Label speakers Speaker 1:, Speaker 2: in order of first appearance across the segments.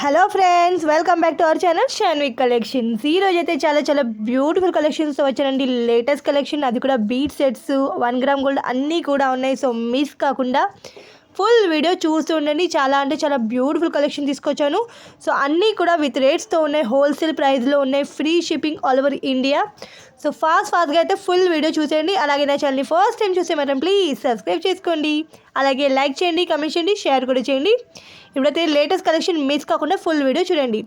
Speaker 1: Hello friends welcome back to our channel Shanvik collections ఈ రోజు అయితే చాలా చాలా బ్యూటిఫుల్ కలెక్షన్స్ వచ్చానండి లేటెస్ట్ కలెక్షన్ అది కూడా bead sets one gram gold అన్నీ కూడా ఉన్నాయి. సో మిస్ కాకుండా ఫుల్ వీడియో చూస్తూ ఉండండి. చాలా అంటే చాలా బ్యూటిఫుల్ కలెక్షన్ తీసుకొచ్చాను. సో అన్నీ కూడా విత్ రేట్స్తో ఉన్నాయి. హోల్సేల్ ప్రైస్లో ఉన్నాయి. Free shipping all over India so fast ఫాస్ట్గా అయితే ఫుల్ వీడియో చూసేయండి. అలాగే నా ఛానల్ని ఫస్ట్ టైం చూసే మాత్రం ప్లీజ్ సబ్స్క్రైబ్ చేసుకోండి. అలాగే లైక్ చేయండి కమెంట్ చేయండి షేర్ కూడా చేయండి. ఇప్పుడైతే లేటెస్ట్ కలెక్షన్ మిస్ కాకుండా ఫుల్ వీడియో చూడండి.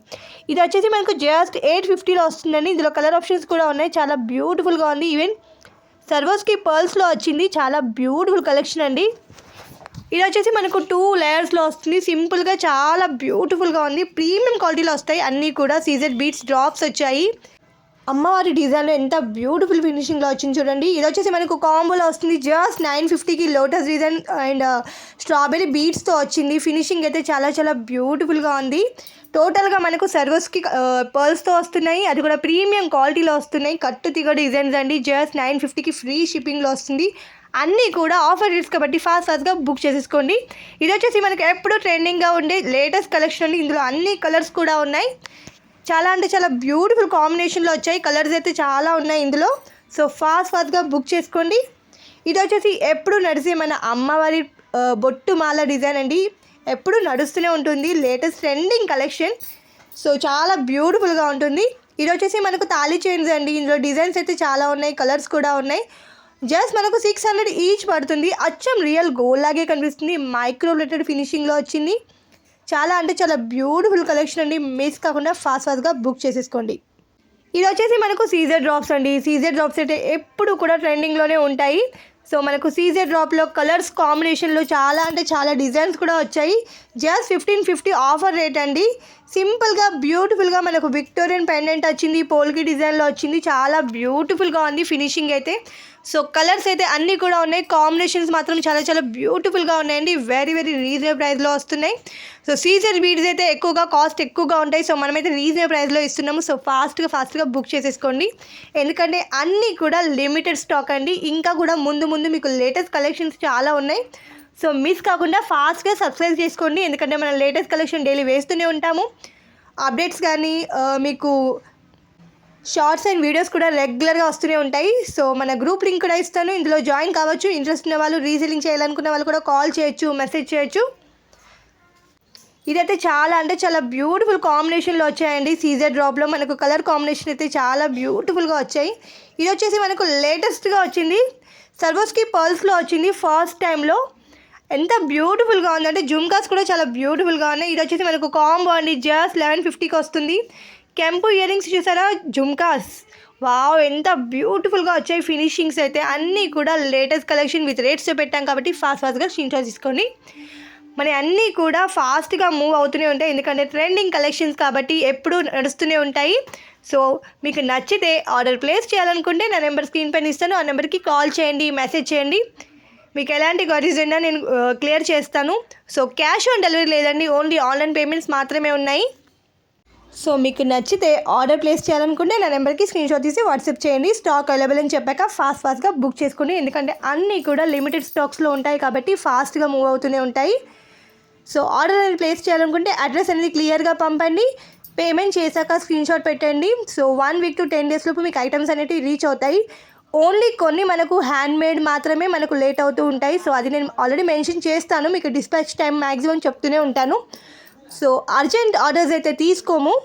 Speaker 1: ఇది వచ్చేసి మనకు జస్ట్ ఎయిట్ ఫిఫ్టీలో వస్తుందండి. ఇందులో కలర్ ఆప్షన్స్ కూడా ఉన్నాయి. చాలా బ్యూటిఫుల్గా ఉంది. ఈవెన్ సర్వోస్కి పర్ల్స్లో వచ్చింది. చాలా బ్యూటిఫుల్ కలెక్షన్ అండి. ఇది వచ్చేసి మనకు టూ లేయర్స్లో వస్తుంది. సింపుల్గా చాలా బ్యూటిఫుల్గా ఉంది. ప్రీమియం క్వాలిటీలో వస్తాయి. అన్నీ కూడా సీజర్ బీట్స్ డ్రాప్స్ వచ్చాయి. అమ్మవారి డిజైన్లో ఎంత బ్యూటిఫుల్ ఫినిషింగ్లో వచ్చింది చూడండి. ఇది వచ్చేసి మనకు కాంబోలో వస్తుంది. జస్ట్ నైన్ ఫిఫ్టీకి లోటస్ డిజైన్ అండ్ స్ట్రాబెరీ బీట్స్తో వచ్చింది. ఫినిషింగ్ అయితే చాలా చాలా బ్యూటిఫుల్గా ఉంది. టోటల్గా మనకు సర్వస్కి పర్ల్స్తో uh, వస్తున్నాయి. అది కూడా ప్రీమియం క్వాలిటీలో వస్తున్నాయి. కట్టు తిగ డిజైన్స్ అండి. జస్ట్ నైన్ ఫిఫ్టీకి ఫ్రీ షిప్పింగ్లో వస్తుంది. అన్నీ కూడా ఆఫర్ రేట్స్ కాబట్టి ఫాస్ట్ ఫాస్ట్గా బుక్ చేసేసుకోండి. ఇది వచ్చేసి మనకి ఎప్పుడు ట్రెండింగ్గా ఉండే లేటెస్ట్ కలెక్షన్ అండి. ఇందులో అన్ని కలర్స్ కూడా ఉన్నాయి. చాలా అంటే చాలా బ్యూటిఫుల్ కాంబినేషన్లో వచ్చాయి. కలర్స్ అయితే చాలా ఉన్నాయి ఇందులో. సో ఫాస్ట్ ఫాస్ట్గా బుక్ చేసుకోండి. ఇది వచ్చేసి ఎప్పుడు నడిచే మన అమ్మవారి బొట్టు మాల డిజైన్ అండి. ఎప్పుడు నడుస్తూనే ఉంటుంది. లేటెస్ట్ ట్రెండింగ్ కలెక్షన్ సో చాలా బ్యూటిఫుల్గా ఉంటుంది. ఇది వచ్చేసి మనకు తాళీ చైన్స్ అండి. ఇందులో డిజైన్స్ అయితే చాలా ఉన్నాయి. కలర్స్ కూడా ఉన్నాయి. జస్ట్ మనకు సిక్స్ హండ్రెడ్ ఈచ్ పడుతుంది. అచ్చం రియల్ గోల్డ్ లాగే కనిపిస్తుంది. మైక్రో రిలేటెడ్ ఫినిషింగ్లో వచ్చింది. చాలా అంటే చాలా బ్యూటిఫుల్ కలెక్షన్ అండి. మిస్ కాకుండా ఫాస్ట్ ఫాస్ట్గా బుక్ చేసేసుకోండి. ఇది వచ్చేసి మనకు సీజర్ డ్రాప్స్ అండి. సీజర్ డ్రాప్స్ అయితే ఎప్పుడు కూడా ట్రెండింగ్లోనే ఉంటాయి. సో మనకు సీజర్ డ్రాప్లో కలర్స్ కాంబినేషన్లో చాలా అంటే చాలా డిజైన్స్ కూడా వచ్చాయి. Just fifteen fifty offer rate అండి. సింపుల్గా బ్యూటిఫుల్గా మనకు విక్టోరియన్ పెండెంట్ వచ్చింది. పోల్కి డిజైన్లో వచ్చింది. చాలా బ్యూటిఫుల్గా ఉంది ఫినిషింగ్ అయితే. సో కలర్స్ అయితే అన్నీ కూడా ఉన్నాయి. కాంబినేషన్స్ మాత్రం చాలా చాలా బ్యూటిఫుల్గా ఉన్నాయండి. వెరీ వెరీ రీజనబుల్ ప్రైస్లో వస్తున్నాయి. సో సీజర్ బీడ్స్ అయితే ఎక్కువగా కాస్ట్ ఎక్కువగా ఉంటాయి. సో మనమైతే రీజనబుల్ ప్రైస్లో ఇస్తున్నాము. సో ఫాస్ట్గా ఫాస్ట్గా బుక్ చేసేసుకోండి. ఎందుకంటే అన్నీ కూడా లిమిటెడ్ స్టాక్ అండి. ఇంకా కూడా ముందు ముందు మీకు లేటెస్ట్ కలెక్షన్స్ చాలా ఉన్నాయి. సో మిస్ కాకుండా ఫాస్ట్గా సబ్స్క్రైబ్ చేసుకోండి. ఎందుకంటే మనం లేటెస్ట్ కలెక్షన్ డైలీ వేస్తూనే ఉంటాము. అప్డేట్స్ కానీ uh, మీకు షార్ట్స్ అండ్ వీడియోస్ కూడా రెగ్యులర్గా వస్తూనే ఉంటాయి. సో మన గ్రూప్ లింక్ కూడా ఇస్తాను. ఇందులో జాయిన్ కావచ్చు. ఇంట్రెస్ట్ ఉన్న వాళ్ళు రీసెలింగ్ చేయాలనుకున్న వాళ్ళు కూడా కాల్ చేయొచ్చు మెసేజ్ చేయొచ్చు. ఇదైతే చాలా అంటే చాలా బ్యూటిఫుల్ కాంబినేషన్లో వచ్చాయండి. సీజర్ డ్రాప్లో మనకు కలర్ కాంబినేషన్ అయితే చాలా బ్యూటిఫుల్గా వచ్చాయి. ఇది వచ్చేసి మనకు లేటెస్ట్గా వచ్చింది. సర్వోస్కి పర్ల్స్లో వచ్చింది ఫస్ట్ టైంలో ఎంత బ్యూటిఫుల్గా ఉందంటే జుమ్కాస్ కూడా చాలా బ్యూటిఫుల్గా ఉన్నాయి. ఇది వచ్చేసి మనకు కాంబో అండి. జస్ట్ లెవెన్ ఫిఫ్టీకి వస్తుంది. కెంపు ఇయరింగ్స్ చూసారా? జుమ్కాస్ వావ్ ఎంత బ్యూటిఫుల్గా వచ్చాయి ఫినిషింగ్స్ అయితే. అన్నీ కూడా లేటెస్ట్ కలెక్షన్ విత్ రేట్స్ పెట్టాం కాబట్టి ఫాస్ట్ ఫాస్ట్గా స్క్రీన్ షాట్ తీసుకోండి మన అన్నీ కూడా ఫాస్ట్గా మూవ్ అవుతూనే ఉంటాయి. ఎందుకంటే ట్రెండింగ్ కలెక్షన్స్ కాబట్టి ఎప్పుడూ నడుస్తూనే ఉంటాయి. సో మీకు నచ్చితే ఆర్డర్ ప్లేస్ చేయాలనుకుంటే నా నెంబర్ స్క్రీన్ పైన ఇస్తాను. ఆ నెంబర్కి కాల్ చేయండి మెసేజ్ చేయండి. మీకు ఎలాంటి క్వరీస్ ఉన్నా నేను క్లియర్ చేస్తాను. సో క్యాష్ ఆన్ డెలివరీ లేదండి. ఓన్లీ ఆన్లైన్ పేమెంట్స్ మాత్రమే ఉన్నాయి. సో మీకు నచ్చితే ఆర్డర్ ప్లేస్ చేయాలనుకుంటే నా నెంబర్కి స్క్రీన్షాట్ తీసి వాట్సాప్ చేయండి. స్టాక్ అవైలబుల్ అని చెప్పాక ఫాస్ట్ ఫాస్ట్గా బుక్ చేసుకోండి. ఎందుకంటే అన్నీ కూడా లిమిటెడ్ స్టాక్స్లో ఉంటాయి కాబట్టి ఫాస్ట్గా మూవ్ అవుతూనే ఉంటాయి. సో ఆర్డర్ అనేది ప్లేస్ చేయాలనుకుంటే అడ్రస్ అనేది క్లియర్గా పంపండి. పేమెంట్ చేశాక స్క్రీన్షాట్ పెట్టండి. So one week to ten days లోపు మీకు ఐటమ్స్ అనేవి రీచ్ అవుతాయి. ఓన్లీ కొన్ని మనకు హ్యాండ్ మేడ్ మాత్రమే మనకు లేట్ అవుతూ ఉంటాయి. సో అది నేను ఆల్రెడీ మెన్షన్ చేస్తాను. మీకు డిస్పాచ్ టైం మ్యాక్సిమం చెప్తూనే ఉంటాను. సో అర్జెంట్ ఆర్డర్స్ అయితే తీసుకోము.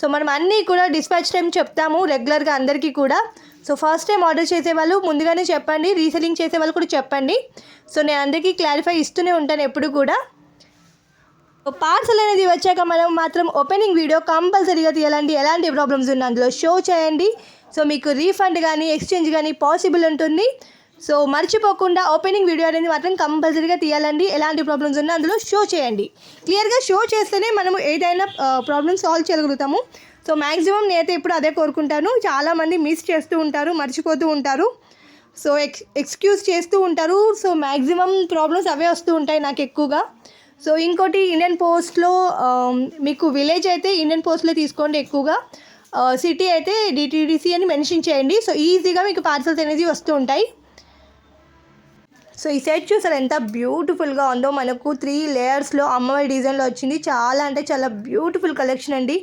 Speaker 1: సో మనం అన్నీ కూడా డిస్పాచ్ టైం చెప్తాము రెగ్యులర్గా అందరికీ కూడా. సో ఫస్ట్ టైం ఆర్డర్ చేసే వాళ్ళు ముందుగానే చెప్పండి రీసెలింగ్ చేసే వాళ్ళు కూడా చెప్పండి. సో నేను అందరికీ క్లారిఫై ఇస్తూనే ఉంటాను ఎప్పుడు కూడా. పార్సల్ అనేది వచ్చాక మనం మాత్రం ఓపెనింగ్ వీడియో కంపల్సరీగా తీయాలండి. ఎలాంటి ప్రాబ్లమ్స్ ఉన్న అందులో షో చేయండి. సో మీకు రీఫండ్ కానీ ఎక్స్చేంజ్ కానీ పాసిబుల్ ఉంటుంది. సో మర్చిపోకుండా ఓపెనింగ్ వీడియో అనేది మాత్రం కంపల్సరీగా తీయాలండి. ఎలాంటి ప్రాబ్లమ్స్ ఉన్నా అందులో షో చేయండి. క్లియర్గా షో చేస్తేనే మనము ఏదైనా ప్రాబ్లమ్ సాల్వ్ చేయగలుగుతాము. సో మ్యాక్సిమం నేనైతే ఇప్పుడు అదే కోరుకుంటాను. చాలామంది మిస్ చేస్తూ ఉంటారు మర్చిపోతూ ఉంటారు. సో ఎక్స్ ఎక్స్క్యూజ్ చేస్తూ ఉంటారు. సో మ్యాక్సిమం ప్రాబ్లమ్స్ అవే వస్తూ ఉంటాయి నాకు ఎక్కువగా. సో ఇంకోటి ఇండియన్ పోస్ట్లో మీకు విలేజ్ అయితే ఇండియన్ పోస్ట్లో తీసుకోండి ఎక్కువగా. సిటీ అయితే డిటీడీసీ అని మెన్షన్ చేయండి. సో ఈజీగా మీకు పార్సల్స్ అనేది వస్తూ ఉంటాయి. సో ఈ సెట్ చూసారు ఎంత బ్యూటిఫుల్గా ఉందో మనకు త్రీ లేయర్స్లో అమ్మవారి డిజైన్లో వచ్చింది. చాలా అంటే చాలా బ్యూటిఫుల్ కలెక్షన్ అండి.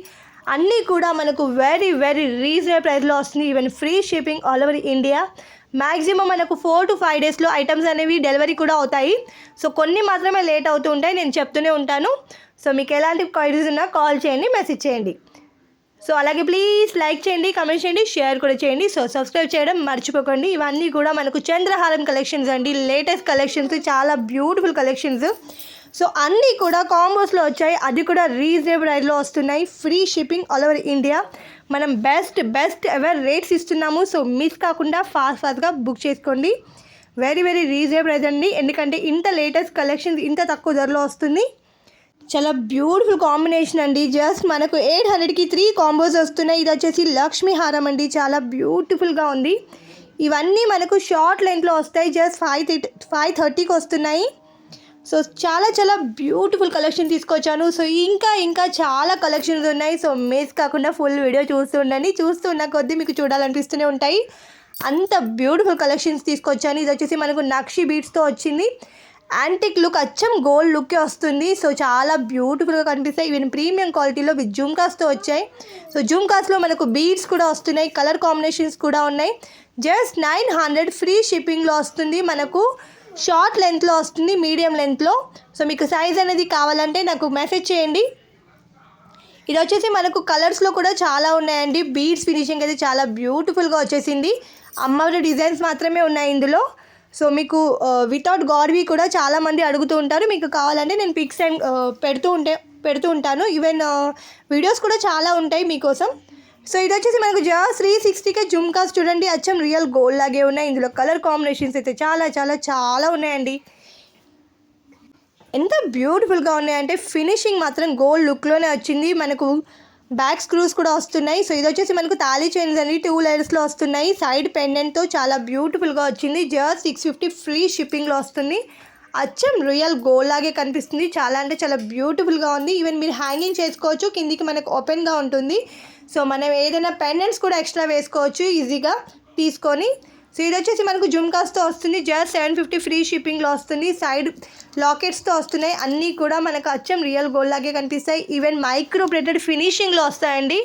Speaker 1: అన్నీ కూడా మనకు వెరీ వెరీ రీజనబుల్ ప్రైస్లో వస్తుంది. Even free shipping all over India maximum మనకు ఫోర్ టు ఫైవ్ డేస్లో ఐటమ్స్ అనేవి డెలివరీ కూడా అవుతాయి. సో కొన్ని మాత్రమే లేట్ అవుతూ ఉంటాయి. నేను చెప్తూనే ఉంటాను. సో మీకు ఎలాంటి క్వైరీస్ ఉన్నా కాల్ చేయండి మెసేజ్ చేయండి. సో అలాగే ప్లీజ్ లైక్ చేయండి కమెంట్ చేయండి షేర్ కూడా చేయండి. సో సబ్స్క్రైబ్ చేయడం మర్చిపోకండి. ఇవన్నీ కూడా మనకు చంద్రహారం కలెక్షన్స్ అండి. లేటెస్ట్ కలెక్షన్స్ చాలా బ్యూటిఫుల్ కలెక్షన్స్ సో అన్నీ కూడా కాంబోస్లో వచ్చాయి. అది కూడా రీజనబుల్ రైట్లో వస్తున్నాయి. Free shipping all over India మనం బెస్ట్ బెస్ట్ ఎవర్ రేట్స్ ఇస్తున్నాము. సో మిస్ కాకుండా ఫాస్ట్ ఫాస్ట్గా బుక్ చేసుకోండి. వెరీ వెరీ రీజనబుల్ ప్రైస్ అండి. ఎందుకంటే ఇంత లేటెస్ట్ కలెక్షన్స్ ఇంత తక్కువ ధరలో వస్తుంది. చాలా బ్యూటిఫుల్ కాంబినేషన్ అండి. జస్ట్ మనకు ఎయిట్ హండ్రెడ్కి త్రీ కాంబోస్ వస్తున్నాయి. ఇది వచ్చేసి లక్ష్మీ హారం అండి. చాలా బ్యూటిఫుల్గా ఉంది. ఇవన్నీ మనకు షార్ట్ లెంత్లో వస్తాయి. జస్ట్ ఫైవ్ ఫైవ్ థర్టీకి వస్తున్నాయి. సో చాలా చాలా బ్యూటిఫుల్ కలెక్షన్ తీసుకొచ్చాను. సో ఇంకా ఇంకా చాలా కలెక్షన్స్ ఉన్నాయి. సో మిస్ కాకుండా ఫుల్ వీడియో చూస్తూ ఉండండి. చూస్తున్న కొద్దీ మీకు చూడాలనిపిస్తూనే ఉంటాయి. అంత బ్యూటిఫుల్ కలెక్షన్స్ తీసుకొచ్చాను. ఇది వచ్చేసి మనకు నక్షి బీట్స్తో వచ్చింది. యాంటిక్ లుక్ అచ్చం గోల్డ్ లుక్కే వస్తుంది. సో చాలా బ్యూటిఫుల్గా కనిపిస్తాయి. ఈవెన్ ప్రీమియం క్వాలిటీలో విత్ జుమ్కాస్తో వచ్చాయి. సో జుమ్కాస్లో మనకు బీడ్స్ కూడా వస్తున్నాయి. కలర్ కాంబినేషన్స్ కూడా ఉన్నాయి. జస్ట్ నైన్ హండ్రెడ్ ఫ్రీ షిప్పింగ్లో వస్తుంది. మనకు షార్ట్ లెంత్లో వస్తుంది మీడియం లెంత్లో సో మీకు సైజ్ అనేది కావాలంటే నాకు మెసేజ్ చేయండి. ఇది వచ్చేసి మనకు కలర్స్లో కూడా చాలా ఉన్నాయండి. బీడ్స్ ఫినిషింగ్ అయితే చాలా బ్యూటిఫుల్గా వచ్చేసింది. అమ్మవారి డిజైన్స్ మాత్రమే ఉన్నాయి ఇందులో. సో మీకు వితౌట్ గార్వీ కూడా చాలామంది అడుగుతూ ఉంటారు. మీకు కావాలంటే నేను పిక్స్ అండ్ పెడుతూ ఉంటే పెడుతూ ఉంటాను. ఈవెన్ వీడియోస్ కూడా చాలా ఉంటాయి మీకోసం. సో ఇది వచ్చేసి మనకు జా త్రీ సిక్స్టీకే జుమ్కాస్ చూడండి అచ్చం రియల్ గోల్డ్ లాగే ఉన్నాయి. ఇందులో కలర్ కాంబినేషన్స్ అయితే చాలా చాలా చాలా ఉన్నాయండి. ఎంత బ్యూటిఫుల్గా ఉన్నాయంటే ఫినిషింగ్ మాత్రం గోల్డ్ లుక్లోనే వచ్చింది. మనకు బ్యాక్ స్క్రూస్ కూడా వస్తున్నాయి. సో ఇది వచ్చేసి మనకు తాళీ చైన్స్ అండి టూ లేయర్స్లో వస్తున్నాయి. సైడ్ పెండెంట్తో చాలా బ్యూటిఫుల్గా వచ్చింది. జస్ట్ సిక్స్ ఫిఫ్టీ ఫ్రీ షిప్పింగ్లో వస్తుంది. అచ్చం రియల్ గోల్డ్ లాగే కనిపిస్తుంది. చాలా అంటే చాలా బ్యూటిఫుల్గా ఉంది. ఈవెన్ మీరు హ్యాంగింగ్ చేసుకోవచ్చు. కిందికి మనకు ఓపెన్గా ఉంటుంది. సో మనం ఏదైనా పెండెంట్స్ కూడా ఎక్స్ట్రా వేసుకోవచ్చు. ఈజీగా తీసుకొని సో ఇది వచ్చేసి మనకు జుమ్కాస్తో వస్తుంది. జస్ట్ సెవెన్ ఫిఫ్టీ ఫ్రీ షిప్పింగ్లో వస్తుంది. సైడ్ లాకెట్స్తో వస్తున్నాయి. అన్నీ కూడా మనకు అచ్చం రియల్ గోల్డ్ లాగే కనిపిస్తాయి. ఈవెన్ మైక్రో ప్లేటెడ్ ఫినిషింగ్లో వస్తాయండి.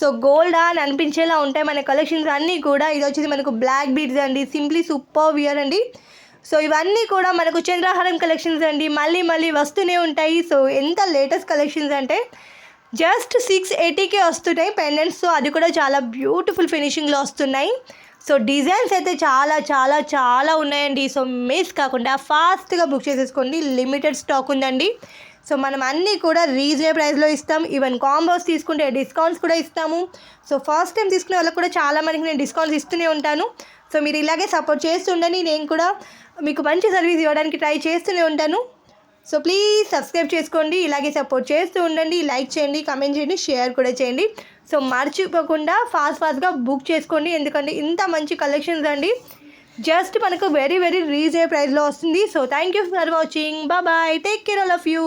Speaker 1: సో గోల్డ్ అని అనిపించేలా ఉంటాయి మన కలెక్షన్స్ అన్నీ కూడా. ఇది వచ్చేసి మనకు బ్లాక్ బీడ్స్ అండి. సింప్లీ సూపర్ వియర్ అండి. సో ఇవన్నీ కూడా మనకు చంద్రహారం కలెక్షన్స్ అండి. మళ్ళీ మళ్ళీ వస్తూనే ఉంటాయి. సో ఎంత లేటెస్ట్ కలెక్షన్స్ అంటే జస్ట్ సిక్స్ ఎయిటీకే వస్తున్నాయి. పెండెంట్స్ అది కూడా చాలా బ్యూటిఫుల్ ఫినిషింగ్లో వస్తున్నాయి. సో డిజైన్స్ అయితే చాలా చాలా చాలా ఉన్నాయండి. సో మిస్ కాకుండా ఫాస్ట్గా బుక్ చేసేసుకోండి. లిమిటెడ్ స్టాక్ ఉందండి. సో మనం అన్నీ కూడా రీజనబుల్ ప్రైస్లో ఇస్తాం. ఈవెన్ కాంబోస్ తీసుకుంటే డిస్కౌంట్స్ కూడా ఇస్తాము. సో ఫస్ట్ టైం తీసుకునే వాళ్ళకి కూడా చాలా మందికి నేను డిస్కౌంట్స్ ఇస్తూనే ఉంటాను. సో మీరు ఇలాగే సపోర్ట్ చేస్తుండని నేను కూడా మీకు మంచి సర్వీస్ ఇవ్వడానికి ట్రై చేస్తూనే ఉంటాను. సో ప్లీజ్ సబ్స్క్రైబ్ చేసుకోండి ఇలాగే సపోర్ట్ చేస్తూ ఉండండి లైక్ చేయండి కమెంట్ చేయండి షేర్ కూడా చేయండి. సో మర్చిపోకుండా ఫాస్ట్ ఫాస్ట్గా బుక్ చేసుకోండి ఎందుకంటే ఇంత మంచి కలెక్షన్స్ అండి. జస్ట్ మనకు వెరీ వెరీ రీజనబుల్ ప్రైస్లో వస్తుంది. So thank you for watching bye take care all of you